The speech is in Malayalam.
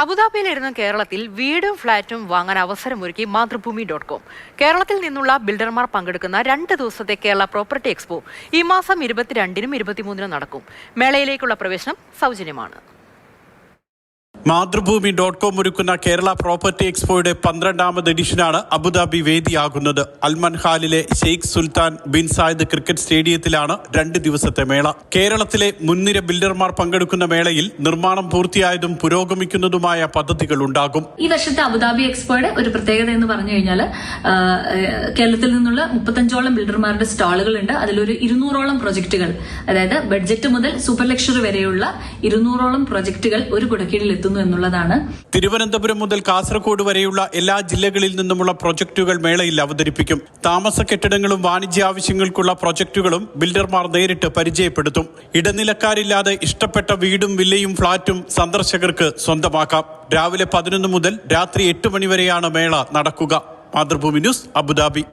അബുദാബിയിലിരുന്ന് കേരളത്തിൽ വീടും ഫ്ളാറ്റും വാങ്ങാൻ അവസരമൊരുക്കി മാതൃഭൂമി ഡോട്ട് കോം. കേരളത്തിൽ നിന്നുള്ള ബിൽഡർമാർ പങ്കെടുക്കുന്ന രണ്ട് ദിവസത്തെ കേരള പ്രോപ്പർട്ടി എക്സ്പോ ഈ മാസം ഇരുപത്തിരണ്ടിനും ഇരുപത്തിമൂന്നിനും നടക്കും. മേളയിലേക്കുള്ള പ്രവേശനം സൗജന്യമാണ്. മാതൃഭൂമി ഡോട്ട് കോം ഒരുക്കുന്ന കേരള പ്രോപ്പർട്ടി എക്സ്പോയുടെ പന്ത്രണ്ടാമത് എഡിഷനാണ് അബുദാബി വേദിയാകുന്നത്. അൽമൻഹാലിലെ Sheikh Sultan bin Zayed cricket സ്റ്റേഡിയത്തിലാണ് രണ്ട് ദിവസത്തെ മേള. കേരളത്തിലെ മുൻനിര ബിൽഡർമാർ പങ്കെടുക്കുന്ന മേളയിൽ നിർമ്മാണം പൂർത്തിയായതും പുരോഗമിക്കുന്നതുമായ പദ്ധതികൾ ഉണ്ടാകും. ഈ വർഷത്തെ അബുദാബി എക്സ്പോയുടെ ഒരു പ്രത്യേകത എന്ന് പറഞ്ഞു കഴിഞ്ഞാൽ കേരളത്തിൽ നിന്നുള്ള മുപ്പത്തഞ്ചോളം ബിൽഡർമാരുടെ സ്റ്റാളുകൾ ഉണ്ട് അതിലൊരു ഇരുന്നൂറോളം പ്രൊജക്ടുകൾ അതായത് ബഡ്ജറ്റ് മുതൽ സൂപ്പർ ലക്ഷറി വരെയുള്ള ഇരുന്നൂറോളം പ്രൊജക്ടുകൾ ഒരു കുടക്കീഴിൽ എത്തുന്നു എന്നുള്ളതാണ്. തിരുവനന്തപുരം മുതൽ കാസർഗോഡ് വരെയുള്ള എല്ലാ ജില്ലകളിൽ നിന്നുമുള്ള പ്രൊജക്ടുകൾ മേളയിൽ അവതരിപ്പിക്കും. താമസ കെട്ടിടങ്ങളും വാണിജ്യ ആവശ്യങ്ങൾക്കുള്ള പ്രൊജക്ടുകളും ബിൽഡർമാർ നേരിട്ട് പരിചയപ്പെടുത്തും. ഇടനിലക്കാരില്ലാതെ ഇഷ്ടപ്പെട്ട വീടും വില്ലയും ഫ്ളാറ്റും സന്ദർശകർക്ക് സ്വന്തമാക്കാം. രാവിലെ പതിനൊന്ന് മുതൽ രാത്രി എട്ട് മണിവരെയാണ് മേള നടക്കുക. Mathrubhumi news Abu Dhabi.